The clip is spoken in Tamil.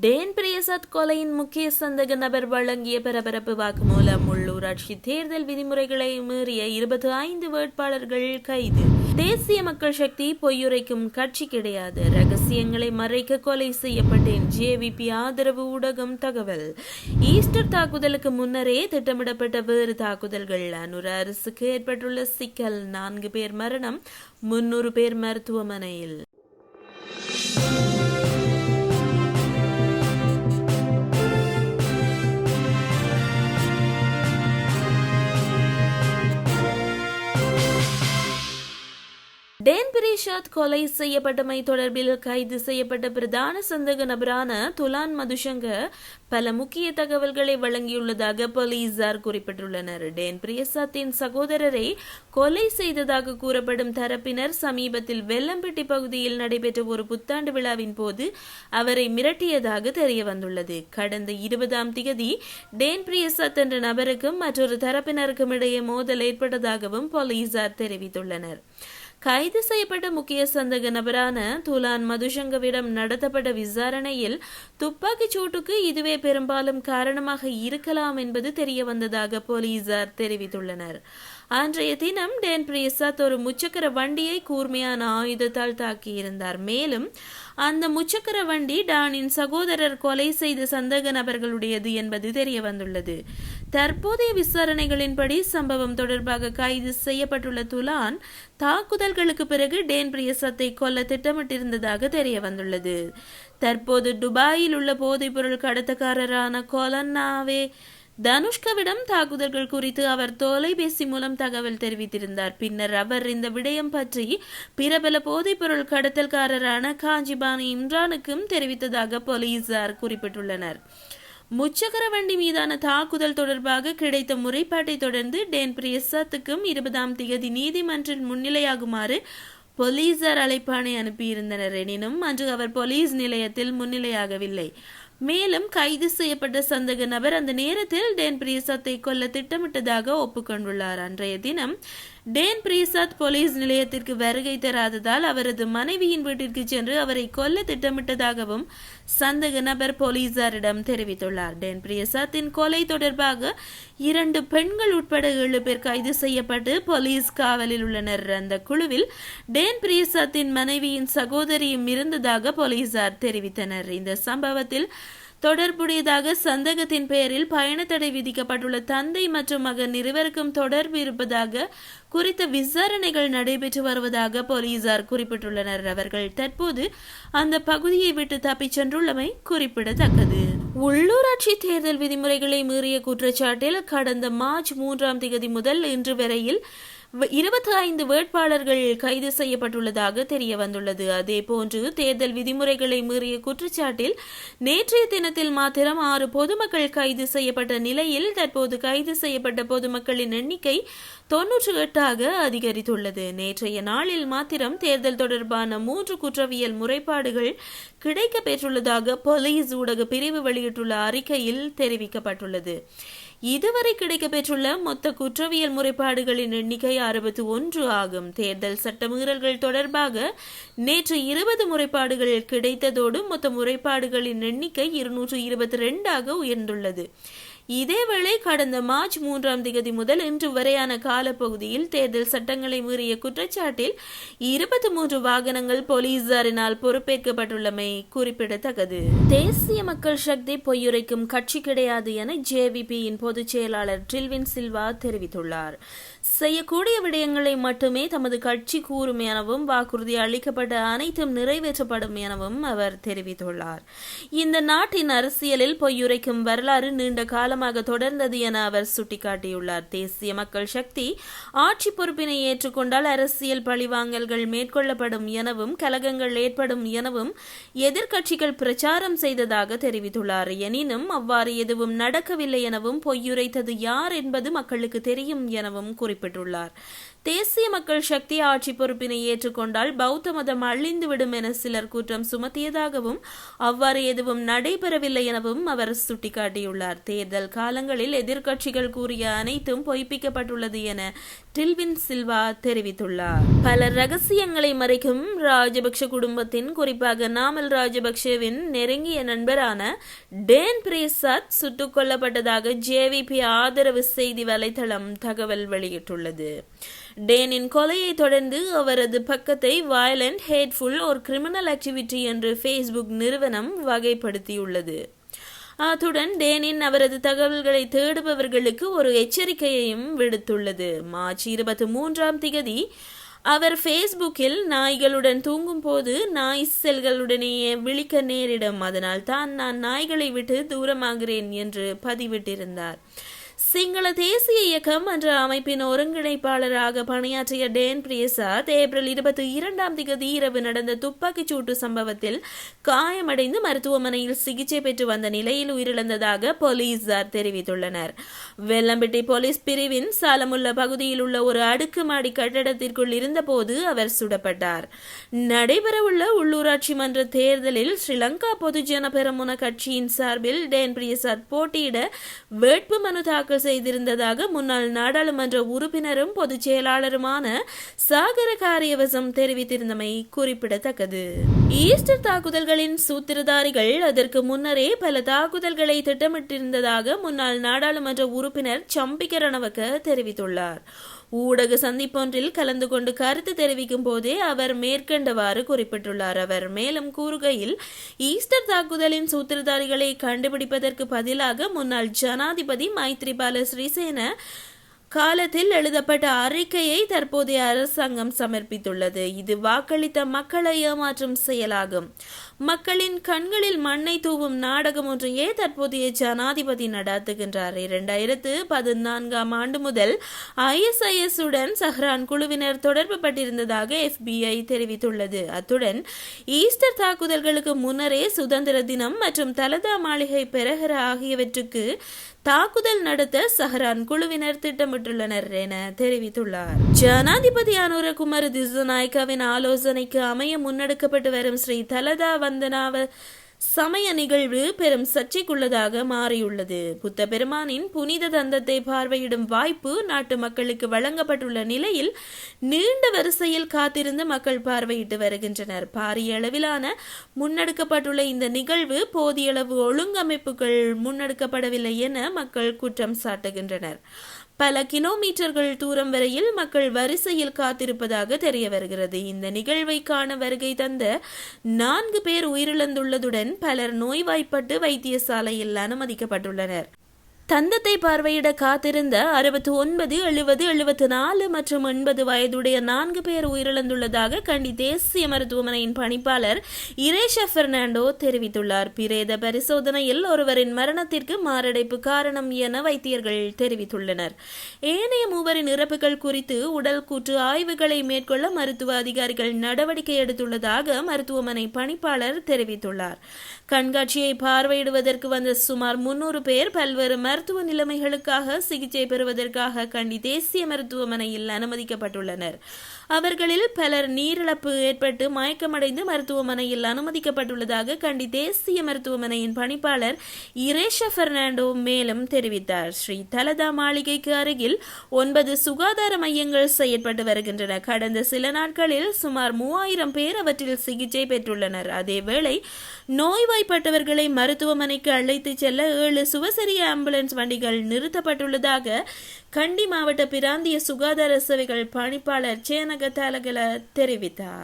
டேன் பிரியசத் கொலையின் முக்கிய சந்தக நபர் வழங்கிய பரபரப்பு வாக்குமூலம் உள்ளூராட்சி தேர்தல் விதிமுறைகளை மீறிய இருபத்தி ஐந்து வேட்பாளர்கள் கைது. தேசிய மக்கள் சக்தி பொய்யுரைக்கும் கட்சி கிடையாது. ரகசியங்களை மறைக்க கொலை செய்யப்பட்டேன். ஜேவிபி ஆதரவு ஊடகம் தகவல். ஈஸ்டர் தாக்குதலுக்கு முன்னரே திட்டமிடப்பட்ட வேறு தாக்குதல்கள். அனுர அரசுக்கு ஏற்பட்டுள்ள சிக்கல். நான்கு பேர் மரணம் முன்னூறு பேர் மருத்துவமனையில். டேன் பிரிஷாத் கொலை செய்யப்பட்டமை தொடர்பில் கைது செய்யப்பட்ட பிரதான சந்தக நபரான துலான் மதுஷங்க பல முக்கிய தகவல்களை வழங்கியுள்ளதாக போலீசார் குறிப்பிட்டுள்ளனர். டேன் பிரியசாத்தின் சகோதரரை கொலை செய்ததாக கூறப்படும் தரப்பினர் சமீபத்தில் வெள்ளம்பட்டி பகுதியில் நடைபெற்ற ஒரு புத்தாண்டு விழாவின் போது அவரை மிரட்டியதாக தெரிய வந்துள்ளது கடந்த இருபதாம் திகதி டேன் பிரியசாத் என்ற நபருக்கும் மற்றொரு தரப்பினருக்கும் இடையே மோதல் ஏற்பட்டதாகவும் போலீசார் தெரிவித்துள்ளனர். கைது செய்யப்பட்ட முக்கிய சந்தக நபரான துலான் மதுசங்கவிடம் நடத்தப்பட்ட விசாரணையில் துப்பாக்கிச் சூட்டுக்கு இதுவே பெரும்பாலும் காரணமாக இருக்கலாம் என்பது தெரிய வந்ததாக போலீசார் தெரிவித்துள்ளனர். அன்றைய தினம் டேன் பிரியசாத் ஒரு முச்சக்கர வண்டியை கூர்மையான ஆயுதத்தால் தாக்கியிருந்தார். மேலும் அந்த முச்சக்கர வண்டி டானின் சகோதரர் கொலை செய்த சந்தக நபர்களுடையது என்பது தெரிய வந்துள்ளது தற்போதைய விசாரணைகளின்படி சம்பவம் தொடர்பாக கைது செய்யப்பட்டுள்ள துலான் தாக்குதல்களுக்கு பிறகு டேன் பிரியசத்தை கொல்ல திட்டமிட்டிருந்ததாக தெரிய வந்துள்ளது தற்போது துபாயில் உள்ள போதைப்பொருள் கடத்தக்காரரான கொலன்னாவே தனுஷ்கவிடம் தாக்குதல்கள் குறித்து அவர் தொலைபேசி மூலம் தகவல் தெரிவித்திருந்தார். பின்னர் அவர் இந்த விடயம் பற்றி பிரபல போதைப்பொருள் கடத்தல்காரரான காஞ்சிபானி இம்ரானுக்கும் தெரிவித்ததாக போலீசார் குறிப்பிட்டுள்ளனர். முச்சக்கர வண்டி மீதான தாக்குதல் தொடர்பாக கிடைத்த முறைப்பாட்டை தொடர்ந்து டேன் பிரியசாத்துக்கும் இருபதாம் தேதி நீதிமன்றில் முன்னிலையாகுமாறு போலீசார் அழைப்பாணை அனுப்பியிருந்தனர். எனினும் அன்று அவர் போலீஸ் நிலையத்தில் முன்னிலையாகவில்லை. மேலும் கைது செய்யப்பட்ட சந்தக நபர் அந்த நேரத்தில் டேன் பிரியசாத்தை கொல்ல திட்டமிட்டதாக ஒப்புக்கொண்டுள்ளார். அன்றைய தினம் டேன் பிரீசாத் போலீஸ் நிலையத்திற்கு வருகை தராததால் அவரது மனைவியின் வீட்டிற்கு சென்று அவரை கொல்ல திட்டமிட்டதாகவும் சந்தக நபர் போலீசாரிடம் தெரிவித்துள்ளார். டேன் பிரியசாத்தின் கொலை தொடர்பாக இரண்டு பெண்கள் உட்பட ஏழு பேர் கைது செய்யப்பட்டு போலீஸ் காவலில் உள்ளனர். அந்த குழுவில் டேன் பிரியசாத்தின் மனைவியின் சகோதரியும் இருந்ததாக போலீசார் தெரிவித்தனர். இந்த சம்பவத்தில் தொடர்புடையதாக சந்தேகத்தின் பெயரில் பயண தடை விதிக்கப்பட்டுள்ள தந்தை மற்றும் மகன் இருவருக்கும் தொடர்பு இருப்பதாக குறித்த விசாரணைகள் நடைபெற்று வருவதாக போலீசார் குறிப்பிட்டுள்ளனர். அவர்கள் தற்போது அந்த பகுதியை விட்டு தப்பிச் சென்றுள்ளமை குறிப்பிடத்தக்கது. உள்ளூராட்சி தேர்தல் விதிமுறைகளை மீறிய குற்றச்சாட்டில் கடந்த மார்ச் மூன்றாம் தேதி முதல் இன்று வரையில் இருபத்தி ஐந்து வேட்பாளர்கள் கைது செய்யப்பட்டுள்ளதாக தெரிய வந்துள்ளது அதே போன்று தேர்தல் விதிமுறைகளை மீறிய குற்றச்சாட்டில் நேற்றைய தினத்தில் மாத்திரம் ஆறு பொதுமக்கள் கைது செய்யப்பட்ட நிலையில் தற்போது கைது செய்யப்பட்ட பொதுமக்களின் எண்ணிக்கை தொன்னூற்று எட்டாக அதிகரித்துள்ளது. நேற்றைய நாளில் மாத்திரம் தேர்தல் தொடர்பான மூன்று குற்றவியல் முறைப்பாடுகள் கிடைக்க பெற்றுள்ளதாக போலீஸ் ஊடக பிரிவு வெளியிட்டுள்ள அறிக்கையில் தெரிவிக்கப்பட்டுள்ளது. இதுவரை கிடைக்கப்பெற்றுள்ள மொத்த குற்றவியல் முறைப்பாடுகளின் எண்ணிக்கை அறுபத்தி ஒன்று ஆகும். தேர்தல் சட்டமீறல்கள் தொடர்பாக நேற்று இருபது முறைப்பாடுகள் கிடைத்ததோடு மொத்த முறைப்பாடுகளின் எண்ணிக்கை இருநூற்று இருபத்தி ரெண்டாக உயர்ந்துள்ளது. இதேவேளை கடந்த மார்ச் மூன்றாம் திகதி முதல் இன்று வரையான காலப்பகுதியில் தேர்தல் சட்டங்களை மீறிய குற்றச்சாட்டில் இருபத்தி மூன்று வாகனங்கள் போலீசாரினால் பொறுப்பேற்கப்பட்டுள்ளமை குறிப்பிடத்தக்கது. தேசிய மக்கள் சக்தி பொய்யுரைக்கும் கட்சி கிடையாது என ஜேவிபியின் பொதுச் செயலாளர் ட்ரில்வின் சில்வா தெரிவித்துள்ளார். செய்யக்கூடிய விடயங்களை மட்டுமே தமது கட்சி கூறும் எனவும் வாக்குறுதி அளிக்கப்பட்ட அனைத்தும் நிறைவேற்றப்படும் எனவும் அவர் தெரிவித்துள்ளார். இந்த நாட்டின் அரசியலில் பொய்யுரைக்கும் வரலாறு நீண்ட கால காலமாக தொடர்ந்தது என அவர் சுட்டிக்காட்டியுள்ளார். தேசிய மக்கள் சக்தி ஆட்சி பொறுப்பினை ஏற்றுக்கொண்டால் அரசியல் பழிவாங்கல்கள் மேற்கொள்ளப்படும் எனவும் கலகங்கள் ஏற்படும் எனவும் எதிர்க்கட்சிகள் பிரச்சாரம் செய்ததாக தெரிவித்துள்ளார். எனினும் அவ்வாறு எதுவும் நடக்கவில்லை எனவும் பொய்யுரைத்தது யார் என்பது மக்களுக்கு தெரியும் எனவும் குறிப்பிட்டுள்ளார். தேசிய மக்கள் சக்தி ஆட்சி பொறுப்பினை ஏற்றுக்கொண்டால் பௌத்த மதம் அழிந்துவிடும் என சிலர் குற்றம் சுமத்தியதாகவும் அவ்வாறு எதுவும் நடைபெறவில்லை எனவும் அவர் சுட்டிக்காட்டியுள்ளார். தேர்தல் காலங்களில் எதிர்க்கட்சிகள் கூறிய அனைத்தும் பொய்ப்பிக்கப்பட்டுள்ளது என டில்வின் சில்வா தெரிவித்துள்ளார். பல ரகசியங்களை மறைக்கும் ராஜபக்ஷ குடும்பத்தின் குறிப்பாக நாமல் ராஜபக்ஷவின் நெருங்கிய நண்பரான டேன் பிரேசாத் சுட்டுக் கொல்லப்பட்டதாக ஜேவிபி ஆதரவு செய்தி வலைதளம் தகவல் வெளியிட்டுள்ளது. டேனின் கொலையை தொடர்ந்து அவரது பக்கத்தை வயலண்ட் ஹேட்ஃபுல் ஒரு கிரிமினல் ஆக்டிவிட்டி என்று ஃபேஸ்புக் நிறுவனம் வகைப்படுத்தியுள்ளது. அத்துடன் டேனின் அவரது தகவல்களை தேடுபவர்களுக்கு ஒரு எச்சரிக்கையையும் விடுத்துள்ளது. மார்ச் இருபத்தி மூன்றாம் திகதி அவர் ஃபேஸ்புக்கில் நாய்களுடன் தூங்கும் போது நாய் செல்களுடனேயே விழிக்க நேரிடும். அதனால் தான் நான் நாய்களை விட்டு தூரமாகிறேன் என்று பதிவிட்டிருந்தார். சிங்கள தேசிய இயக்கம் என்ற அமைப்பின் ஒருங்கிணைப்பாளராக பணியாற்றிய டேன் பிரியசாத் ஏப்ரல் இருபத்தி இரண்டாம் திகதி இரவு நடந்த துப்பாக்கிச் சூட்டு சம்பவத்தில் காயமடைந்து மருத்துவமனையில் சிகிச்சை பெற்று வந்த நிலையில் உயிரிழந்ததாக போலீசார் தெரிவித்துள்ளனர். வெள்ளம்பட்டி போலீஸ் பிரிவின் சாலமுள்ள பகுதியில் உள்ள ஒரு அடுக்குமாடி கட்டடத்திற்குள் இருந்தபோது அவர் சுடப்பட்டார். நடைபெறவுள்ள உள்ளூராட்சி மன்ற தேர்தலில் ஸ்ரீலங்கா பொதுஜன பெரமுன கட்சியின் சார்பில் டேன் பிரியசாத் போட்டியிட வேட்பு மனு தாக்கல் செய்திருந்ததாக முன்னாள் நாடாளுமன்ற உறுப்பினரும் பொதுச் செயலாளருமான சாகர காரியவசம் தெரிவித்திருந்தமை குறிப்பிடத்தக்கது. ஈஸ்டர் தாக்குதல்களின் சூத்திரதாரிகள் அதற்கு முன்னரே பல தாக்குதல்களை திட்டமிட்டிருந்ததாக முன்னாள் நாடாளுமன்ற உறுப்பினர் சம்பிக்க ரணவக்க தெரிவித்துள்ளார். ஊடக சந்திப்பொன்றில் கலந்து கொண்டு கருத்து தெரிவிக்கும் போதே அவர் மேற்கண்டவாறு குறிப்பிட்டுள்ளார். அவர் மேலும் கூறுகையில் ஈஸ்டர் தாக்குதலின் சூத்திரதாரிகளை கண்டுபிடிப்பதற்கு பதிலாக முன்னாள் ஜனாதிபதி மைத்ரிபால ஸ்ரீசேன காலத்தில் எழுதப்பட்ட அறிக்கையை தற்போதைய அரசாங்கம் சமர்ப்பித்துள்ளது. இது வாக்களித்த மக்களை ஏமாற்றும் செயலாகும். மக்களின் கண்களில் மண்ணை தூவும் நாடகம் ஒன்றையே தற்போதைய ஜனாதிபதி நடாத்துகின்றார். இரண்டாயிரத்து பதினான்காம் ஆண்டு முதல் ஐஎஸ்ஐஎஸ் உடன் சஹ்ரான் குழுவினர் தொடர்பு பட்டிருந்ததாக எஃபிஐ தெரிவித்துள்ளது. அத்துடன் ஈஸ்டர் தாக்குதல்களுக்கு முன்னரே சுதந்திர தினம் மற்றும் தலதா மாளிகை பெரஹர ஆகியவற்றுக்கு தாக்குதல் நடத்த சஹரான் குழுவினர் திட்டமிட்டுள்ளனர் என தெரிவித்துள்ளார். ஜனாதிபதி அனுரகுமார் திசுநாயக்காவின் ஆலோசனைக்கு அமைய முன்னெடுக்கப்பட்டு வரும் ஸ்ரீ தலதா வந்தனாவ சமய நிகழ்வு பெரும் சர்ச்சைக்குள்ளதாக மாறியுள்ளது. புத்த பெருமானின் புனித தந்தத்தை பார்வையிடும் வாய்ப்பு நாட்டு மக்களுக்கு வழங்கப்பட்டுள்ள நிலையில் நீண்ட வரிசையில் காத்திருந்து மக்கள் பார்வையிட்டு வருகின்றனர். பாரிய அளவிலான முன்னெடுக்கப்பட்டுள்ள இந்த நிகழ்வு போதிய அளவு ஒழுங்கமைப்புகள் முன்னெடுக்கப்படவில்லை என மக்கள் குற்றம் சாட்டுகின்றனர். பல கிலோமீட்டர்கள் தூரம் வரையில் மக்கள் வரிசையில் காத்திருப்பதாக தெரிய வருகிறது. இந்த நிகழ்வை காண வருகை தந்த நான்கு பேர் உயிரிழந்துள்ளதுடன் பலர் நோய்வாய்ப்பட்டு வைத்தியசாலையில் அனுமதிக்கப்பட்டுள்ளனர். தந்தத்தை பார்வையிட காத்திருந்த அறுபத்தி ஒன்பது எழுபது எழுபத்தி நாலு மற்றும் எண்பது வயதுடைய நான்கு பேர் உயிரிழந்துள்ளதாக கண்டி தேசிய மருத்துவமனையின் பணிப்பாளர் இரேஷா பெர்னாண்டோ தெரிவித்துள்ளார். பிரேத பரிசோதனையில் ஒருவரின் மரணத்திற்கு மாரடைப்பு காரணம் என வைத்தியர்கள் தெரிவித்துள்ளனர். ஏனைய மூவரின் இறப்புகள் குறித்து உடல் கூற்று ஆய்வுகளை மேற்கொள்ள மருத்துவ அதிகாரிகள் நடவடிக்கை எடுத்துள்ளதாக மருத்துவமனை பணிப்பாளர் தெரிவித்துள்ளார். கண்காட்சியை பார்வையிடுவதற்கு வந்த சுமார் முன்னூறு பேர் பல்வேறு மருத்துவ நிலைமைகளுக்காக சிகிச்சை பெறுவதற்காக கண்டி தேசிய மருத்துவமனையில் அனுமதிக்கப்பட்டுள்ளனர். அவர்களில் பலர் நீரிழப்பு ஏற்பட்டு மயக்கமடைந்து மருத்துவமனையில் அனுமதிக்கப்பட்டுள்ளதாக கண்டி தேசிய மருத்துவமனையின் பணிப்பாளர் இரேஷா பெர்னாண்டோ மேலும் தெரிவித்தார். ஸ்ரீ தலதா மாளிகைக்கு அருகில் ஒன்பது சுகாதார மையங்கள் செயற்பட்டு வருகின்றன. கடந்த சில நாட்களில் சுமார் மூவாயிரம் பேர் அவற்றில் சிகிச்சை பெற்றுள்ளனர். அதேவேளை நோய்வாய்ப்பட்டவர்களை மருத்துவமனைக்கு அழைத்துச் செல்ல ஏழு சுவசரிய ஆம்புலன்ஸ் வண்டிகள் நிறுத்தப்பட்டுள்ளதாக கண்டி மாவட்ட பிராந்திய சுகாதார சேவைகள் பணிப்பாளர் சேனக தாலகல தெரிவித்தார்.